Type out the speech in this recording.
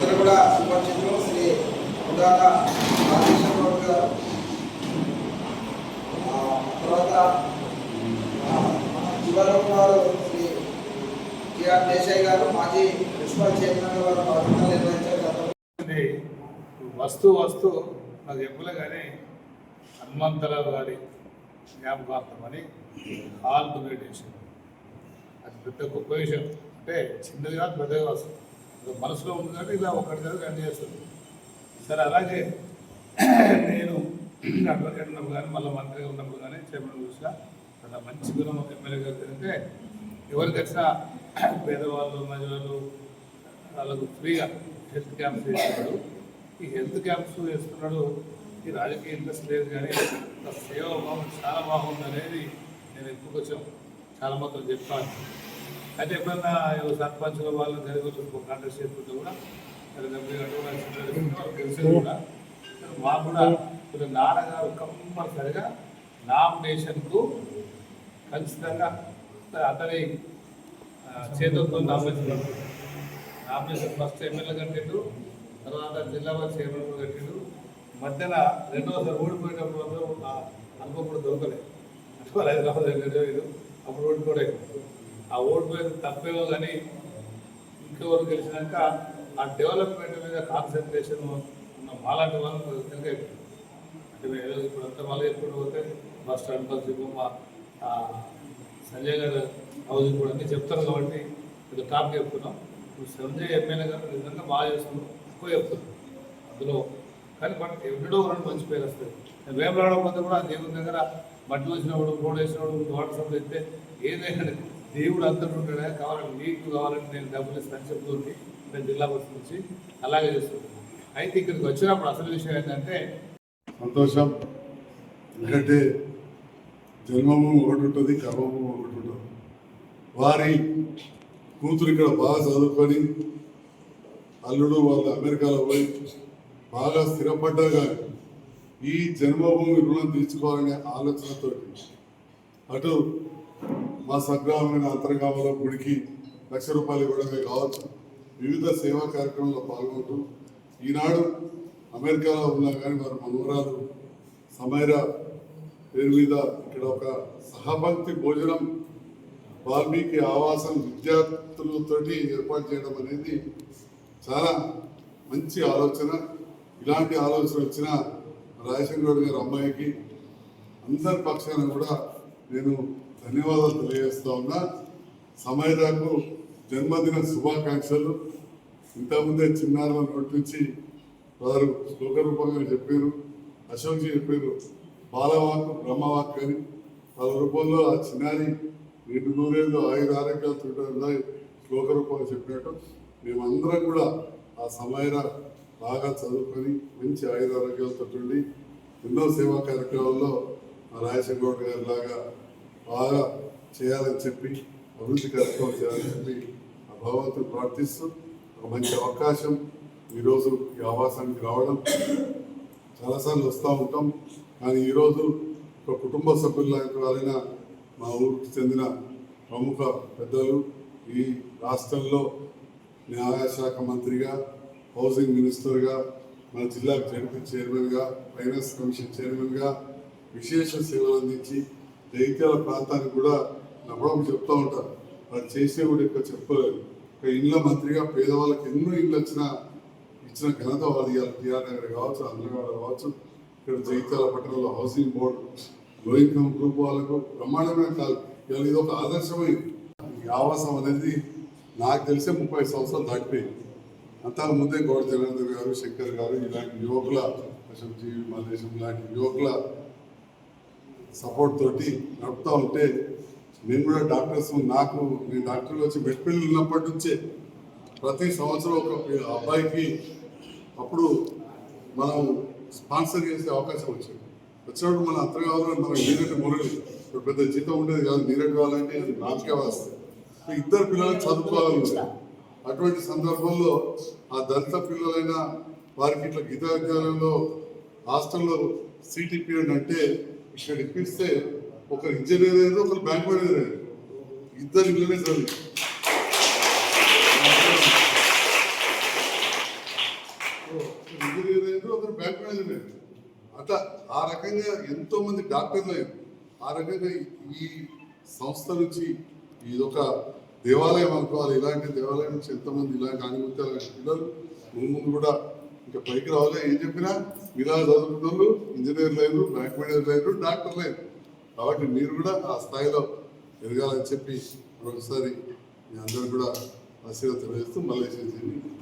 ఇక్కడ కూడా సుపరిచితులు శ్రీ ఉదార రాజేశ్వర గౌడ్ గారు ఆ, తర్వాత ఆ, మన చివరిలో శ్రీ దేశాయ్ గారు మాజీ ప్రిన్సిపల్ చైర్మన్ గారు బాధ్యతలు నిర్వహించారు వస్తు వస్తు నాకు చెప్పలే కానీ హనుమంతరావు గారి జ్ఞాపకార్థం అని హాల్ డొనేట్ చేసింది అది పెద్ద గొప్ప విషయం. అంటే చిన్నది కాదు పెద్దది కాదు. మనసులో ఉంది కానీ ఇలా ఒకటి కాదు రెండు చేస్తుంది. సరే అలాగే నేను అడ్వకేట్ ఉన్నప్పుడు కానీ మళ్ళీ మంత్రిగా ఉన్నప్పుడు కానీ చైర్మన్ చూసినా చాలా మంచి గుణం ఒక ఎమ్మెల్యే గారు అంటే ఎవరికి వచ్చినా పేదవాళ్ళు మహిళలు వాళ్ళకు ఫ్రీగా హెల్త్ క్యాంప్స్ వేస్తున్నాడు. ఈ హెల్త్ క్యాంప్స్ వేస్తున్నాడు. ఈ రాజకీయ ఇంట్రెస్ట్ లేదు కానీ సేవ భావం చాలా బాగుంది అనేది నేను ఎక్కువ కొంచెం చాలా మాత్రం చెప్పాను అయితే ఎప్పుడన్నా సర్పంచుల వాళ్ళు గరిబులు కాంటాక్ట్ చేసుకుంటే కూడా అది కూడా మాకు కూడా నాన్నగారు కంపల్సరిగా నామినేషన్కు ఖచ్చితంగా అతని చేతులతో నామినేషన్ నామినేషన్ ఫస్ట్ ఎమ్మెల్యే కట్టిండు తర్వాత జిల్లా చైర్మన్ కూడా కట్టిండు. మధ్యన రెండోసారి ఓడిపోయేటప్పుడు అనుకోకుండా ఆ అనుభవం కూడా దొరకలేదు అంటే హైదరాబాద్ వెళ్ళలేదు అప్పుడు ఓడిపోలేదు ఆ ఓడిపోయేది తప్పేమో కానీ ఇంకెవరు గెలిచినాక ఆ డెవలప్మెంట్ మీద కాన్సన్ట్రేషన్ ఉన్న మాలాంటి వాళ్ళు తెలియదు అంటే మేము ఇప్పుడు అంతా మళ్ళీ ఎప్పుడు పోతే బస్ స్టాండ్ బస్ మా సంజయ్ గారు హౌసింగ్ కూడా అన్నీ చెప్తారు కాబట్టి ఇది టాప్ చెప్తున్నాం ఇప్పుడు సంజయ్ ఎమ్మెల్యే గారు నిజంగా బాగా చేస్తున్నాం ఎక్కువ చెప్తున్నాం అందులో కానీ బట్ ఎప్పుడో రెండు మంచి పేరు వస్తుంది నేను వేమలాడ కూడా దేవుని దగ్గర మట్టి వచ్చినప్పుడు రోడ్ వేసినప్పుడు వాటర్ సప్లై ఇస్తే ఏదైనా దేవుడు అందరూ ఉంటాడే? కావాలంటే నీకు కావాలంటే నేను డబ్బులు ఇస్తాను చెప్తుంది నేను జిల్లా బస్సు నుంచి అలాగే చేస్తున్నాను అయితే ఇక్కడికి వచ్చినప్పుడు అసలు విషయం ఏంటంటే సంతోషం. ఎందుకంటే జన్మము ఒకటి ఉంటుంది కర్మము ఒకటి ఉంటుంది. వారి కూతురు ఇక్కడ బాగా చదువుకొని అల్లుడు వాళ్ళు అమెరికాలో పోయి బాగా స్థిరపడ్డారు కానీ ఈ జన్మభూమి రుణం తీర్చుకోవాలనే ఆలోచనతో అటు మా సగ్రామైన అంతర్గామంలో గుడికి లక్ష రూపాయలు ఇవ్వడమే కావచ్చు వివిధ సేవా కార్యక్రమాల్లో పాల్గొంటూ ఈనాడు అమెరికాలో ఉన్నా కానీ వారి మనవరాలు సమైరా పేరు మీద ఇక్కడ ఒక సహభక్తి భోజనం వాల్మీకి ఆవాసం విద్యార్థులతోటి ఏర్పాటు చేయడం అనేది చాలా మంచి ఆలోచన. ఇలాంటి ఆలోచన వచ్చిన రాజశేఖర్ గారి అమ్మాయికి అందరి పక్షాన కూడా నేను ధన్యవాదాలు తెలియజేస్తా ఉన్నా. సమయదాకు జన్మదిన శుభాకాంక్షలు. ఇంతకుముందే చిన్నారుల నోటి నుంచి వారు శ్లోక రూపంగా చెప్పారు అశోక్జీ చెప్పారు బాలవాకు బ్రహ్మవాక్ అని పలు రూపంలో ఆ చిన్నారి రెండు నూరేళ్ళు ఆయుర ఆరోగ్యాలు ఉంటుందని శ్లోక రూపంగా చెప్పినట్టు మేమందరం కూడా ఆ సమయన బాగా చదువుకొని మంచి ఆయుధ ఆరోగ్యాలతో ఉండి ఎన్నో సేవా కార్యక్రమాల్లో మా రాజశేఖర గారి లాగా బాగా చేయాలని చెప్పి అభివృద్ధి కార్యక్రమాలు చేయాలని చెప్పి ఆ భగవంతుని ప్రార్థిస్తూ ఒక మంచి అవకాశం ఈరోజు ఈ ఆవాసానికి రావడం. చాలాసార్లు వస్తూ ఉంటాం. కానీ ఈరోజు ఒక కుటుంబ సభ్యుల మా ఊరికి చెందిన ప్రముఖ పెద్దలు ఈ రాష్ట్రంలో న్యాయశాఖ మంత్రిగా హౌసింగ్ మినిస్టర్గా మన జిల్లా జడ్పీ చైర్మన్గా ఫైనాన్స్ కమిషన్ చైర్మన్గా విశేష సేవలు అందించి జగిత్యాల ప్రాంతానికి కూడా నమ్మడం చెప్తూ ఉంటారు. వారు చేసే కూడా ఎక్కువ చెప్పలేదు. ఒక ఇండ్ల మంత్రిగా పేదవాళ్ళకి ఎన్నో ఇండ్లు వచ్చినా ఇచ్చిన ఘనత వారి టీఆర్ నగర్ కావచ్చు అందరగాడ కావచ్చు. ఇక్కడ జగిత్యాల పట్టణంలో హౌసింగ్ బోర్డు లో ఇన్కమ్ గ్రూప్ వాళ్ళకు బ్రహ్మాండమైన కాదు ఇవాళ ఇది ఒక ఆదర్శమైంది ఈ ఆవాసం అనేది నాకు తెలిసే ముప్పై సంవత్సరాలు దాటిపోయింది. అంతకు ముందే గౌడ జనార్దన్ గారు శంకర్ గారు ఇలాంటి యువకుల అశోక్ మల్లేశం లాంటి యువకుల సపోర్ట్ తోటి నడుపుతూ ఉంటే నేను కూడా డాక్టర్స్ నాకు నేను డాక్టర్లు వచ్చి మెట్పల్లి ఉన్నప్పటి నుంచే ప్రతి సంవత్సరం ఒక అబ్బాయికి అప్పుడు మనం స్పాన్సర్ చేసే అవకాశం వచ్చింది. వచ్చినప్పుడు మన అత్త కావాలని మనం నీరెడ్డి మురళి ఇప్పుడు పెద్ద జీతం ఉండేది కాదు నీరెడ్డి కావాలంటే అది నాకే వస్తుంది ఇద్దరు పిల్లలు చదువుకోవాలని అటువంటి సందర్భంలో ఆ దళిత పిల్లలైన వారికి ఇట్లా గీతా విద్యాలయంలో హాస్టల్లో సీట్ ఇప్పియండి అంటే ఇక్కడ ఇప్పిస్తే ఒకరు ఇంజనీర్ అయ్యారు ఒకరు బ్యాంక్ మేనేజర్ అయ్యారు ఇద్దరు ఇళ్ళనే చదివి అయ్యారు ఒకరు అట్లా ఆ రకంగా ఎంతో మంది డాక్టర్లు అయ్యారు ఆ రకంగా ఈ సంస్థ నుంచి ఇదొక దేవాలయం అనుకోవాలి. ఇలాంటి దేవాలయం నుంచి ఎంతమంది ఇలాంటి ఆనిముత్యాల పిల్లలు ముందు ముందు కూడా ఇంకా పైకి రావాలి. ఏం చెప్పినా ఇలా చదువుకున్న వాళ్ళు లేరు బ్యాంక్ మేనేజర్ లేరు డాక్టర్లు లేరు. కాబట్టి మీరు కూడా ఆ స్థాయిలో ఎదగాలని చెప్పి మరొకసారి మీ అందరూ కూడా ఆశీర్వాదం తెలియజేస్తూ మళ్ళీ